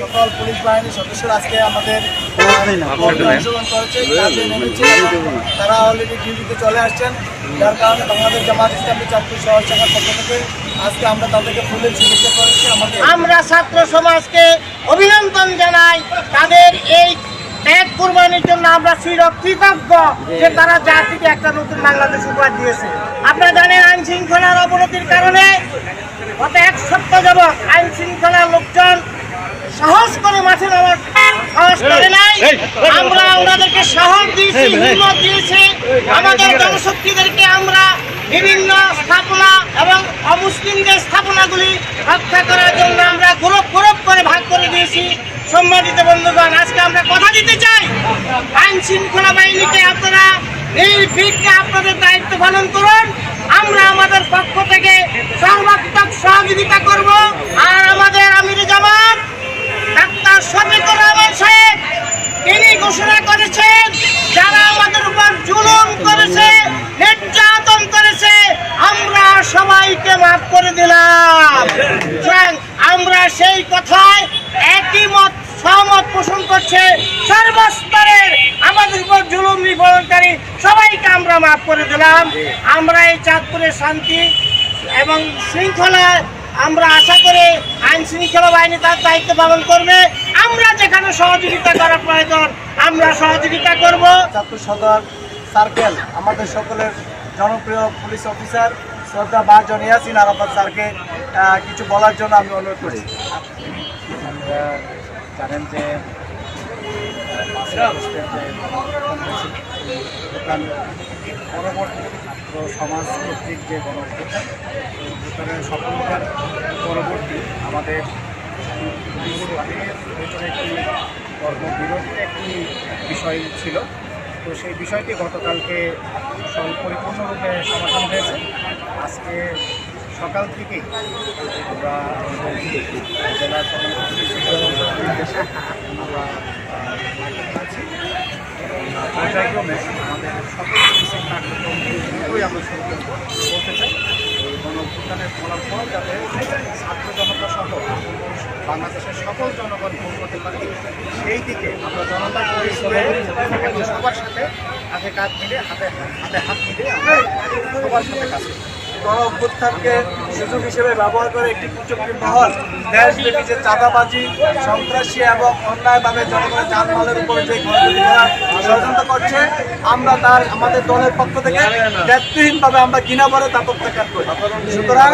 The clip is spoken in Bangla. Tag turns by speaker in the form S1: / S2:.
S1: সকল পুলিশ বাহিনীর সদস্যরা আজকে আমাদের অংশগ্রহণ করেছে কাজে নেমেছে। তারা অলরেডি ডিউটিতে চলে আসছেন। যার কারণে বাংলাদেশ জামাত ইসলামী চাঁদপুর শহর শাখার পক্ষ থেকে আজকে আমরা তাদেরকে ফুলের শুভেচ্ছা করেছি। আমাদের
S2: আমরা ছাত্র সমাজকে অভিনন্দন জানাই। তাদের এই ত্যাগ কুরবানির জন্য আমরা চিরকৃতজ্ঞ যে তারা জাতিকে একটা নতুন বাংলাদেশ উপহার দিয়েছে আপনারা জানেন আইন শৃঙ্খলার অবনতির কারণে গত এক সপ্তাহ যাবৎ আইন শৃঙ্খলার লোকজন সাহস করে মাঠে নামার সাহস করে নাই আমরা ওনাদেরকে সাহস দিয়েছি হিম্মত দিয়েছি আমাদের জনশক্তিদেরকে আমরা বিভিন্ন স্থাপনা এবং অমুসলিমদের স্থাপনাগুলি রক্ষা করার জন্য আমরা গ্রুপ গ্রুপ করে ভাগ করে দিয়েছি সম্মানিত বন্ধুগণ আজকে আমরা কথা দিতে চাই আইন শৃঙ্খলা বাহিনীকে আপনারা নির্ভীককে আপনাদের দায়িত্ব পালন করুন। আমরা আমাদের পক্ষ থেকে সর্বাত্মক সহযোগিতা করব। আর আমাদের আমির জামাত, ডাক্তার শফিকুর রহমান সাহেব, তিনি ঘোষণা করেছেন, যারা আমাদের উপর জুলুম করেছে, নির্যাতন করেছে, আমরা সবাইকে মাফ করে দিলাম। আমরা সেই কথায় একই মত সহমত পোষণ করছে। সর্বস্তরের আমাদের উপর জুলুম নিবরণকারী সবাইকে আমরা মাফ করে দিলাম। আমরা এই চাঁদপুরের শান্তি এবং শৃঙ্খলা আমরা আশা করে আইন শৃঙ্খলা বাহিনী তার দায়িত্ব পালন করবে। আমরা যেখানে সহযোগিতা করা প্রয়োজন, আমরা সহযোগিতা করব।
S1: চাঁদপুর সদর সার্কেল, আমাদের সকলের জনপ্রিয় পুলিশ অফিসার শ্রদ্ধা বা ইয়াসিন আরাফাত স্যারকে কিছু বলার জন্য আমি অনুরোধ
S3: আপনারা জানেন যে অভ্যুত্থান পরবর্তী ছাত্র সমাজ কর্তৃক যে গণঅভ্যুত্থান এই অভ্যুত্থানের সফলতার পরবর্তী আমাদের ভেতরে একটি কর্মবিরতির একটি বিষয় ছিল তো সেই বিষয়টি গতকালকে পরিপূর্ণরূপে সমাধান হয়েছে আজকে সকাল থেকেই আমরা জেলার আমরা আমাদের কার্যক্রম যাতে ছাত্র জনতা সহ বাংলাদেশের সকল জনগণ ভোগ করতে পারে। সেই দিকে আমরা জনতা সবার সাথে হাতে কাঁধ মিলে, হাতে হাতে হাত মিলে আমরা সবার সাথে কাজ করি।
S1: গণ অভ্যুত্থানকে সুযোগ হিসেবে ব্যবহার করে একটি কুচক্রী মহল, দেশব্যাপী যে চাঁদাবাজি, সন্ত্রাসী এবং অন্যায়ভাবে জনগণের যানবাহনের উপরে যে ষড়যন্ত্র করছে, আমরা তার, আমাদের দলের পক্ষ থেকে নেতৃহীনভাবে আমরা কিনা পরে তা প্রত্যাখ্যান করি। সুতরাং